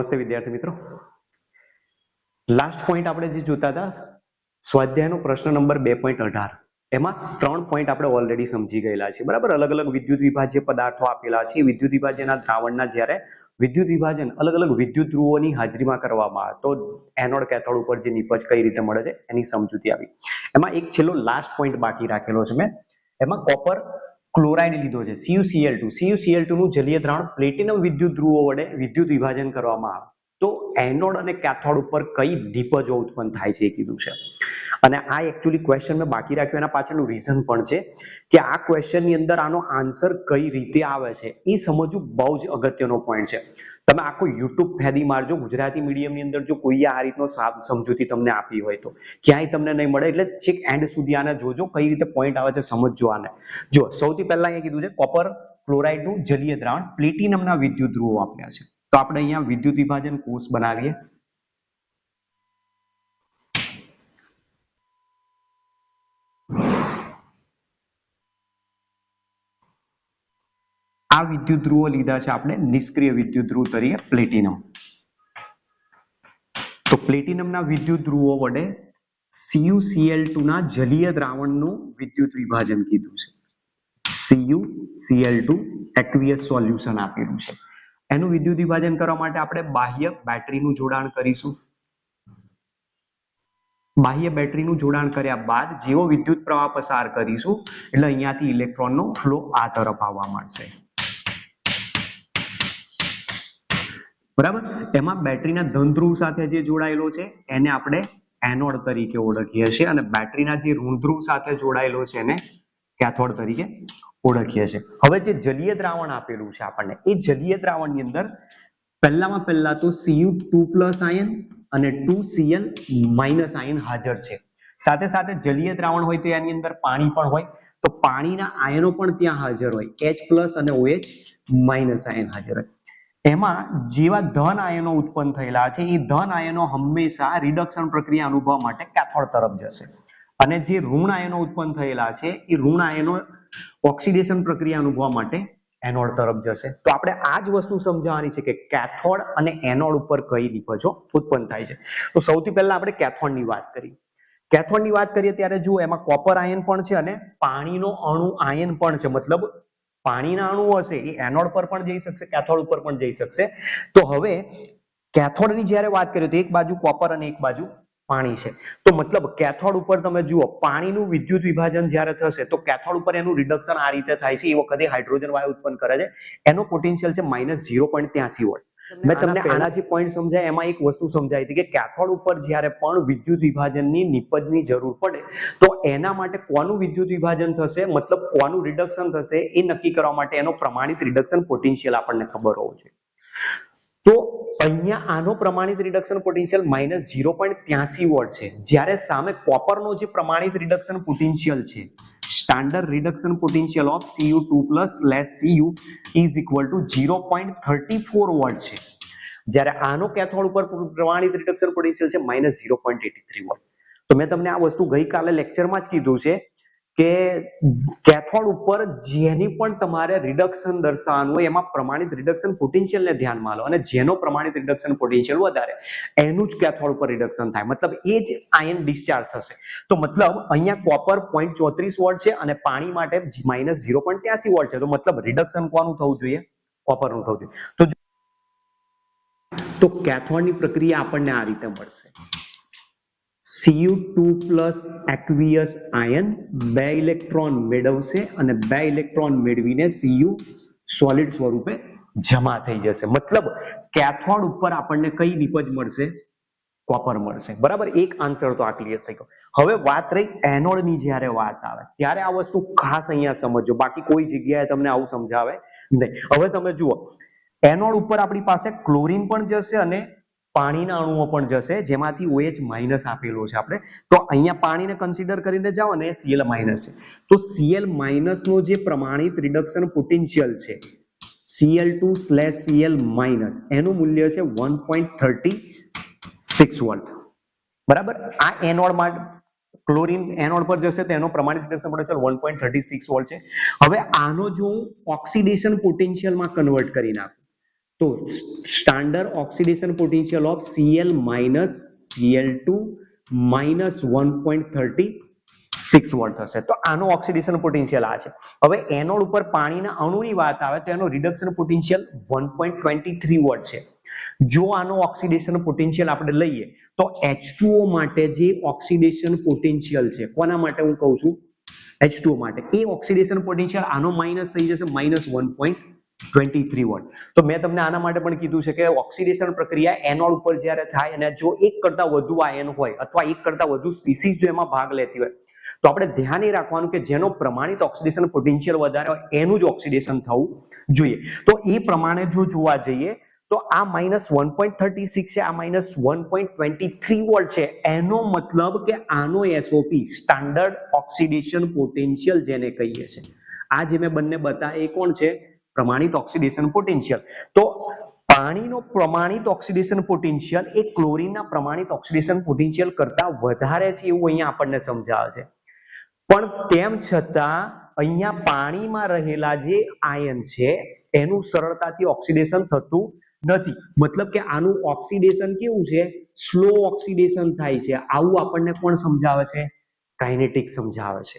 નમસ્તે વિદ્યાર્થી મિત્રો. લાસ્ટ પોઈન્ટ આપણે જે જોતા હતા, સ્વાધ્યાયનો પ્રશ્ન નંબર બે પોઈન્ટ અઢાર. એમાં ત્રણ પોઈન્ટ આપણે ઓલરેડી સમજી ગયેલા છે બરાબર? અલગ અલગ વિદ્યુત વિભાજ્ય પદાર્થો આપેલા છે. વિદ્યુત વિભાજ્યના દ્રાવણના જ્યારે વિદ્યુત વિભાજન, અલગ અલગ વિદ્યુત ધ્રુવોની હાજરીમાં કરવામાં આવે, તો એનોડ કેથોડ ઉપર જે નિપજ કઈ રીતે મળે છે, એની સમજૂતી આવી. એમાં એક છેલ્લો લાસ્ટ પોઈન્ટ બાકી રાખેલો છે મેં. એમાં કોપર ક્લોરાઇડ લીધો છે CuCl2 CuCl2 નું જલીય દ્રાવણ પ્લેટિનમ વિદ્યુત ધ્રુવો વડે વિદ્યુત વિભાજન કરવામાં આવે. તો એનોડ અને કેથોડ ઉપર કઈ નિપજો ઉત્પન્ન થાય છે એ કીધું છે. અને આ એકચ્યુઅલી ક્વેશ્ચન મેં બાકી રાખ્યું, એના પાછળનું રીઝન પણ છે કે આ ક્વેશ્ચનની અંદર આનો આન્સર કઈ રીતે આવે છે. એ સમજવું બહુ જ અગત્યનો પોઈન્ટ છે. તમે આખો યુટ્યુબ ફેદી મારજો, ગુજરાતી મીડિયમની અંદર જો કોઈ આ રીતનો સમજૂતી તમને આપી હોય તો. ક્યાંય તમને નહીં મળે એટલે છેક એન્ડ સુધી આને જોજો, કઈ રીતે પોઈન્ટ આવે છે સમજજો આને. જો સૌથી પહેલા અહીંયા કીધું છે કોપર ક્લોરાઇડનું જલીય દ્રાવણ પ્લેટિનમના વિદ્યુત ધ્રુવો આપ્યા છે. તો આપણે અહીંયા વિદ્યુત વિભાજન કોષ બનાવીએ. આ વિદ્યુત ધ્રુવો લીધા છે આપણે નિષ્ક્રિય વિદ્યુત ધ્રુવ તરીકે પ્લેટિનમ. તો પ્લેટિનમના વિદ્યુત ધ્રુવો વડે CuCl2 ના જલીય દ્રાવણનું વિદ્યુત વિભાજન કીધું છે. સીયુસીએલ ટુ એક્વિયસ સોલ્યુશન આપેલું છે. એનું વિદ્યુત વિભાજન કરવા માટે આપણે બાહ્ય બેટરીનું જોડાણ કરીશું. બાહ્ય બેટરીનું જોડાણ કર્યા બાદ જેવો વિદ્યુત પ્રવાહ પસાર કરીશું, એટલે અહીંયાથી ઇલેક્ટ્રોનનો ફ્લો આ તરફ આવવા મળશે બરાબર? એમાં બેટરીના ધન ધ્રુવ સાથે જે જોડાયેલો છે, એને આપણે એનોડ તરીકે ઓળખીએ છીએ અને બેટરીના જે ઋણધ્રુવ સાથે જોડાયેલો છે, એને કેથોડ તરીકે ઓળખીએ છીએ. હવે જે જલીય દ્રાવણ આપેલું છે આપણને, એ જલીય દ્રાવણની અંદર પહેલામાં પહેલા તો સીયુ ટુ પ્લસ આયન અને ટુ સીએલ માઇનસ આયન હાજર છે. સાથે સાથે જલીય દ્રાવણ હોય તો એની અંદર પાણી પણ હોય, તો પાણીના આયનો પણ ત્યાં હાજર હોય. એચ પ્લસ અને ઓએચ માઇનસ આયન હાજર હોય. એમાં જેવા ધન આયનો ઉત્પન્ન થયેલા છે એ ધન આયનો હંમેશા રિડક્શન પ્રક્રિયા અનુભવવા માટે કેથોડ તરફ જશે. અને જે ઋણ આયનો ઉત્પન્ન થયેલા છે એ ઋણ આયનો ઓક્સિડેશન પ્રક્રિયા અનુભવવા માટે એનોડ તરફ જશે. તો આપણે આ જ વસ્તુ સમજાવવાની છે કે કેથોડ અને એનોડ ઉપર કઈ નિપજો ઉત્પન્ન થાય છે. તો સૌથી પહેલા આપણે કેથોડની વાત કરી કેથોડની વાત કરીએ ત્યારે જુઓ, એમાં કોપર આયન પણ છે અને પાણીનો અણુ આયન પણ છે. મતલબ પાણીના અણુ હશે, એ એનોડ પર પણ જઈ શકશે, કેથોડ ઉપર પણ જઈ શકશે. તો હવે, કેથોડની જ્યારે વાત કરીએ તો એક બાજુ કોપર અને એક બાજુ પાણી છે. તો મતલબ કેથોડ ઉપર તમે જુઓ, પાણીનું વિદ્યુત વિભાજન જ્યારે થશે, તો કેથોડ ઉપર એનું રિડક્શન આ રીતે થાય છે. એ વખતે હાઇડ્રોજન વાયુ ઉત્પન્ન કરે છે. એનો પોટેન્શિયલ છે માઇનસ ઝીરો પોઈન્ટ ત્યાસી વોલ્ટ મેં તમને આના જે પોઈન્ટ સમજાય એમાં એક વસ્તુ સમજાવી હતી કે કેથોડ ઉપર જ્યારે પણ વિદ્યુત વિભાજનની નિપજની જરૂર પડે તો એના માટે કોનું વિદ્યુત વિભાજન થશે? મતલબ કોનું રિડક્શન થશે? એ નક્કી કરવા માટે એનો પ્રમાણિત રિડક્શન પોટેન્શિયલ આપણને ખબર હોવું જોઈએ. તો અહીંયા આનો પ્રમાણિત reduction potential minus zero point ત્યાસી volt છે. જ્યારે સામે કોપરનો જે પ્રમાણિત રિડક્શન પોટેન્શિયલ છે standard reduction potential of Cu two plus less Cu is equal to zero point thirty four volt છે. જ્યારે આનો કેથોડ ઉપર પ્રમાણિત રિડક્શન પોટેન્શિયલ છે minus zero point eighty three volt તો મેં તમને આ વસ્તુ ગઈકાલે લેક્ચરમાં જ કીધું છે કે કેથોડ ઉપર જેની પણ તમારે રિડક્શન દર્શાવવાનું હોય, એમાં પ્રમાણિત રિડક્શન પોટેન્શિયલને ધ્યાનમાં લો. અને જેનો પ્રમાણિત રિડક્શન પોટેન્શિયલ વધારે, એનું જ કેથોડ ઉપર રિડક્શન થાય. મતલબ એ જ આયન ડિસ્ચાર્જ થશે. તો મતલબ અહીંયા કોપર પોઈન્ટ ચોત્રીસ વોટ છે અને પાણી માટે માઇનસ ઝીરો પોઈન્ટ ત્યાસી વોટ છે. તો મતલબ રિડક્શન કોનું થવું જોઈએ? કોપરનું થવું જોઈએ. તો તો કેથોડની પ્રક્રિયા આપણને આ રીતે મળશે. Cu2 પ્લસ એક્વિયસ આયન બે ઇલેક્ટ્રોન મેળવશે અને બે ઇલેક્ટ્રોન મેળવીને સીયુ સોલિડ સ્વરૂપે જમા થઈ જશે. મતલબ કેથોડ ઉપર આપણને કઈ નિપજ મળશે? કોપર મળશે. બરાબર? એક આન્સર તો આ ક્લિયર થઈ ગયો. હવે વાત રહી એનોડની જ્યારે વાત આવે, ત્યારે આ વસ્તુ ખાસ અહીંયા સમજો બાકી કોઈ જગ્યાએ તમને આવું સમજાવે નહીં. હવે તમે જુઓ, એનોડ ઉપર આપણી પાસે ક્લોરીન પણ જશે અને પાણીના અણુઓ પણ જશે, જેમાંથી ઓએચ માઇનસ આપેલો છે આપણે. તો અહીંયા પાણીને કન્સિડર કરીને જાઓ અને સીએલ માઇનસ છે. તો સીએલ માઇનસનો જે પ્રમાણિત રિડક્શન પોટેન્શિયલ છે CL two slash CL minus એનું મૂલ્ય છે one point thirty six volt બરાબર? આ એનોડ માટે ક્લોરિન એનોડ પર જશે, તો એનો પ્રમાણિત reduction potential one point thirty six volt છે. હવે આનો જો ઓક્સિડેશન પોટેન્શિયલમાં કન્વર્ટ કરી નાખું તો standard oxidation potential of CL minus CL two minus one point thirty six volt થશે. તો આનો ઓક્સિડેશન પોટેન્શિયલ આ છે. હવે એનોડ ઉપર પાણીના અણુની વાત આવે તો એનો reduction potential one point twenty three volt છે. જો આનો ઓક્સિડેશન પોટેન્શિયલ આપણે લઈએ, તો H2O માટે જે ઓક્સિડેશન પોટેન્શિયલ છે, કોના માટે હું કહું છું? H2O માટે. એ ઓક્સિડેશન પોટેન્શિયલ આનો માઇનસ થઈ જશે minus one point twenty three volt તો મેં તમને આના માટે પણ કીધું છે કે ઓક્સિડેશન પ્રક્રિયા એનોલ ઉપર જ્યારે થાય અને જો એક કરતા વધુ આયન હોય અથવા એક કરતા વધુ સ્પીસીસ જો એમાં ભાગ લેતી હોય, તો આપણે ધ્યાન એ રાખવાનું કે જેનો પ્રમાણિત ઓક્સિડેશન પોટેન્શિયલ વધારે હોય એનું જ ઓક્સિડેશન થવું જોઈએ. તો એ પ્રમાણે જો જોવા જઈએ, તો આ minus one point thirty six છે, આ minus one point twenty three volt છે, એનો મતલબ કે આનો એસઓપી સ્ટાન્ડર્ડ ઓક્સિડેશન પોટેન્શિયલ જેને કહીએ છે. આ જે મેં બંને બતા એ કોણ છે? પ્રમાણિત ઓક્સિડેશન પોટેન્શિયલ. તો પાણીનો પ્રમાણિત ઓક્સિડેશન પોટેન્શિયલ એ ક્લોરીનના પ્રમાણિત ઓક્સિડેશન પોટેન્શિયલ કરતા વધારે છે એવું અહીંયા આપણને સમજાવે છે. પણ તેમ છતાં અહીંયા પાણીમાં રહેલા જે આયન છે, એનું સરળતાથી ઓક્સિડેશન થતું નથી. મતલબ કે આનું ઓક્સિડેશન કેવું છે? સ્લો ઓક્સિડેશન થાય છે. આવું આપણને કોણ સમજાવે છે? કાઇનેટિક સમજાવે છે.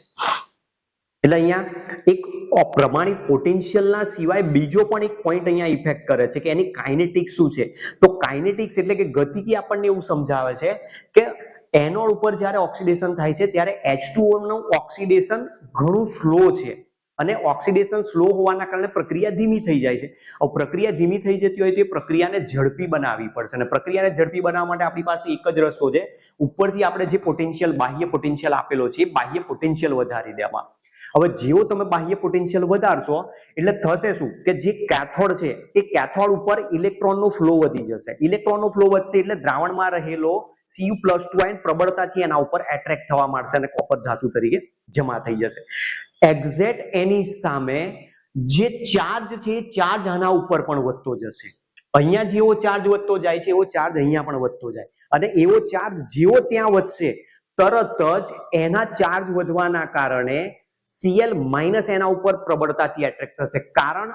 એટલે અહીંયા એક પ્રમાણિત પોટેન્શિયલના સિવાય બીજો પણ એક પોઈન્ટ અહીંયા ઇફેક્ટ કરે છે કે એની કાઇનેટિક્સ શું છે? તો કાઇનેટિક્સ એટલે કે ગતિકી આપણને એવું સમજાવે છે કે એનોડ ઉપર જ્યારે ઓક્સિડેશન થાય છે ત્યારે એચનું ઓક્સિડેશન ઘણું સ્લો છે અને ઓક્સિડેશન સ્લો હોવાના કારણે પ્રક્રિયા ધીમી થઈ જાય છે. પ્રક્રિયા ધીમી થઈ જતી હોય તો એ પ્રક્રિયાને ઝડપી બનાવવી પડશે અને પ્રક્રિયાને ઝડપી બનાવવા માટે આપણી પાસે એક જ રસ્તો છે. ઉપરથી આપણે જે પોટેન્શિયલ બાહ્ય પોટેન્શિયલ આપેલો છે બાહ્ય પોટેન્શિયલ વધારી દેવા હવે જેવો તમે બાહ્ય પોટેન્શિયલ વધારશો, એટલે થશે શું? કે જે કેથોડ છે, એ કેથોડ ઉપર ઇલેક્ટ્રોનનો ફ્લો વધી જશે. ઇલેક્ટ્રોનનો ફ્લો વધશે એટલે દ્રાવણમાં રહેલો Cu પ્લસ ટુ આયન પ્રબળતાથી એના ઉપર એટ્રેક્ટ થવા માંડશે અને કોપર ધાતુ તરીકે જમા થઈ જશે. એક્ઝેક્ટ એની સામે જે ચાર્જ છે, એ ચાર્જ આના ઉપર પણ વધતો જશે. અહીંયા જેવો ચાર્જ વધતો જાય છે, એવો ચાર્જ અહીંયા પણ વધતો જાય. અને એવો ચાર્જ જેવો ત્યાં વધશે, તરત જ એના ચાર્જ વધવાના કારણે Cl માઇનસ એના ઉપર પ્રબળતાથી એટ્રેક્ટ થશે. કારણ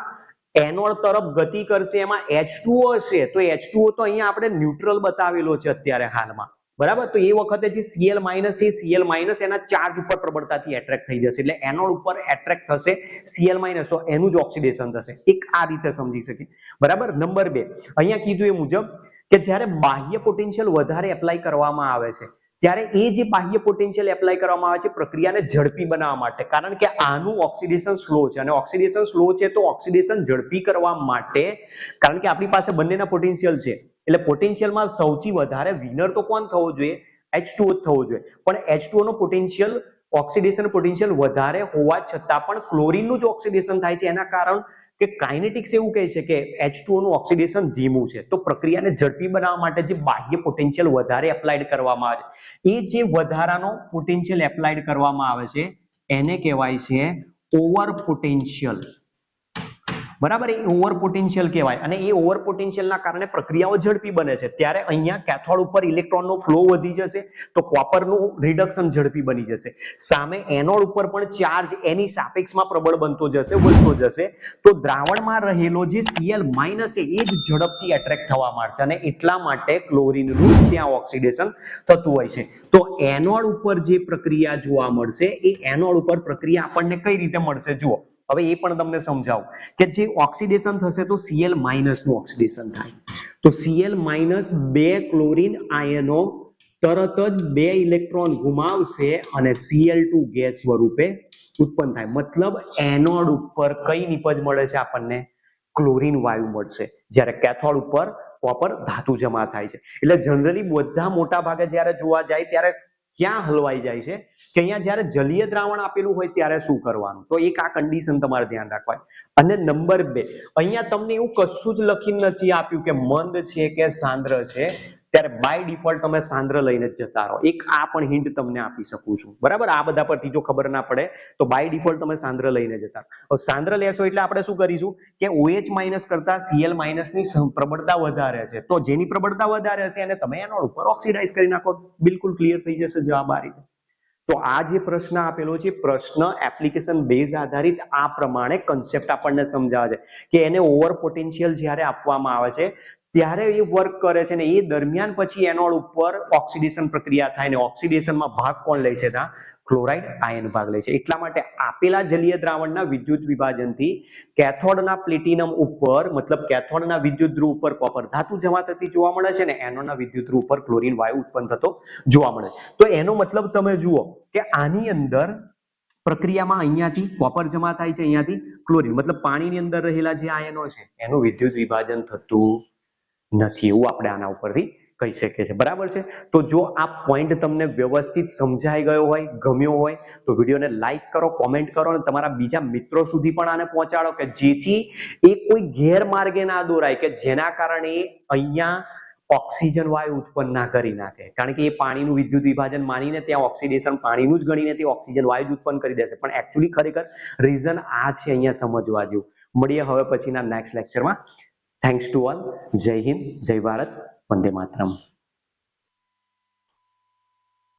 એનોડ તરફ ગતિ કરશે એમાં એચ હશે. તો એચ તો અહીંયા આપણે ન્યુટ્રલ બતાવેલો છે અત્યારે હાલમાં. બરાબર? તો એ વખતે જે સીએલ માઇનસ છે સીએલ માઇનસ એના ચાર્જ ઉપર પ્રબળતાથી એટ્રેક્ટ થઈ જશે. એટલે એનોડ ઉપર એટ્રેક્ટ થશે સીએલ માઇનસ તો એનું જ ઓક્સિડેશન થશે. એક આ રીતે સમજી શકીએ. બરાબર? નંબર બે. અહીંયા કીધું એ મુજબ કે જ્યારે બાહ્ય પોટેન્શિયલ વધારે એપ્લાય કરવામાં આવે છે ત્યારે એ જે બાહ્ય પોટેન્શિયલ એપ્લાય કરવામાં આવે છે, પ્રક્રિયાને ઝડપી બનાવવા માટે. કારણ કે આનું ઓક્સિડેશન સ્લો છે. અને ઓક્સિડેશન સ્લો છે તો ઓક્સિડેશન ઝડપી કરવા માટે, કારણ કે આપણી પાસે બંનેના પોટેન્શિયલ છે. એટલે પોટેન્શિયલમાં સૌથી વધારે વિનર તો કોણ થવો જોઈએ? H2O જ થવો જોઈએ. પણ એચ નો પોટેન્શિયલ ઓક્સિડેશન પોટેન્શિયલ વધારે હોવા છતાં પણ ક્લોરિનનું જ ઓક્સિડેશન થાય છે. એના કારણ કે કાઇનેટિક્સ એવું કહે છે કે એચનું ઓક્સિડેશન ધીમું છે. તો પ્રક્રિયાને ઝડપી બનાવવા માટે જે બાહ્ય પોટેન્શિયલ વધારે એપ્લાઇડ કરવામાં આવે એ જે વધારાનો પોટેન્શિયલ એપ્લાઇડ કરવામાં આવે છે, એને કહેવાય છે ઓવર પોટેન્શિયલ બરાબર? એ ઓવર પોટેન્શિયલ કહેવાય. અને એ ઓવર પોટેન્શિયલના કારણે પ્રક્રિયાઓ ઝડપી બને છે. ત્યારે અહીંયા કેથોડ ઉપર ઇલેક્ટ્રોનનો ફ્લો વધી જશે તો કોપરનું રિડક્શન ઝડપી બની જશે. સામે એનોડ ઉપર પણ ચાર્જ એની સાપેક્ષમાં પ્રબળ બનતો જશે, વધતો જશે. તો દ્રાવણમાં રહેલો જે સીએલ માઇનસ છે એ જ ઝડપથી એટ્રેક્ટ થવા માંડશે. અને એટલા માટે ક્લોરિનનું ત્યાં ઓક્સિડેશન થતું હોય છે. તો એનોડ ઉપર જે પ્રક્રિયા જોવા મળશે, એ એનોડ ઉપર પ્રક્રિયા આપણને કઈ રીતે મળશે? જુઓ. હવે એ પણ તમને સમજાવું કે જે ઓક્સિડેશન થશે તો Cl માઇનસનું ઓક્સિડેશન થાય. તો Cl માઇનસ બે ક્લોરીન આયનો તરત જ બે ઇલેક્ટ્રોન ગુમાવશે અને Cl2 ગેસ સ્વરૂપે ઉત્પન્ન થાય. મતલબ એનોડ ઉપર કઈ નિપજ મળે છે આપણને? ક્લોરીન વાયુ મળશે. જ્યારે કેથોડ ઉપર કોપર ધાતુ જમા થાય છે. એટલે જનરલી બધા મોટા ભાગે જ્યારે જોવા જાય ત્યારે ક્યાં હલવાઈ જાય છે? કે અહીંયા જ્યારે જલીય દ્રાવણ આપેલું હોય ત્યારે શું કરવાનું? તો એક આ કન્ડિશન તમારે ધ્યાન રાખવાની. અને નંબર બે, અહીંયા તમને એવું કશું જ લખી નથી આપ્યું કે મંદ છે કે સાંદ્ર છે. ત્યારે બાય ડિફોલ્ટ તમે સાંદ્ર લઈને જ જતા રહો. એક આ પણ હિન્ટ તમને આપી શકું છું. બરાબર? આ બધા પરથી જો ખબર ના પડે, તો બાય ડિફોલ્ટ તમે સાંદ્ર લઈને જતા રહો. સાંદ્ર લેશો એટલે આપણે શું કરીશું કે ઓએચ માઇનસ કરતા સીએલ માઇનસની પ્રબળતા વધારે છે. તો જેની પ્રબળતા વધારે હશે એને તમે એનો ઉપર ઓક્સિડાઇઝ કરી નાખો. બિલકુલ ક્લિયર થઈ જશે જવાબ આ રીતે. તો આ જે પ્રશ્ન આપેલો છે, પ્રશ્ન એપ્લિકેશન બેઝ આધારિત આ પ્રમાણે કન્સેપ્ટ આપણને સમજાવે છે કે એને ઓવર પોટેન્શિયલ જ્યારે આપવામાં આવે છે ત્યારે એ વર્ક કરે છે ને એ દરમિયાન પછી એનોડ ઉપર ઓક્સિડેશન પ્રક્રિયા થાય ને ઓક્સિડેશનમાં ભાગ કોણ લે છે? ત્યાં ક્લોરાઇડ આયન ભાગ લે છે. એટલા માટે આપેલા જલીય દ્રાવણના વિદ્યુત વિભાજનથી કેથોડના પ્લેટિનમ ઉપર, મતલબ કેથોડના વિદ્યુત ધ્રુવ ઉપર કોપર ધાતુ જમા થતી જોવા મળે છે ને એનોડના વિદ્યુત ધ્રુવ ઉપર ક્લોરીન વાયુ ઉત્પન્ન થતો જોવા મળે. તો એનો મતલબ તમે જુઓ કે આની અંદર પ્રક્રિયામાં અહીંયાથી કોપર જમા થાય છે, અહીંયાથી ક્લોરીન મતલબ પાણીની અંદર રહેલા જે આયનો છે, એનું વિદ્યુત વિભાજન થતું નથી એવું આપણે આના ઉપરથી કહી શકીએ છીએ. બરાબર છે? તો જો આ પોઈન્ટ તમને વ્યવસ્થિત સમજાઈ ગયો હોય, ગમ્યો હોય, તો વિડીયોને લાઈક કરો કોમેન્ટ કરો અને તમારા બીજા મિત્રો સુધી પણ આને પહોંચાડો કે જેથી એ કોઈ ગેરમાર્ગે ના દોરાય કે જેના કારણે અહીંયા ઓક્સિજન વાયુ ઉત્પન્ન ના કરી નાખે. કારણ કે એ પાણીનું વિદ્યુત વિભાજન માનીને ત્યાં ઓક્સિડેશન પાણીનું જ ગણીને તે ઓક્સિજન વાયુ જ ઉત્પન્ન કરી દેશે. પણ એકચ્યુઅલી ખરેખર રીઝન આ છે અહીંયા સમજવા જેવું. મળીએ હવે પછીના નેક્સ્ટ લેક્ચરમાં થેન્ક્સ ટુ ઓલ જય હિન્દ જય ભારત વંદે માતરમ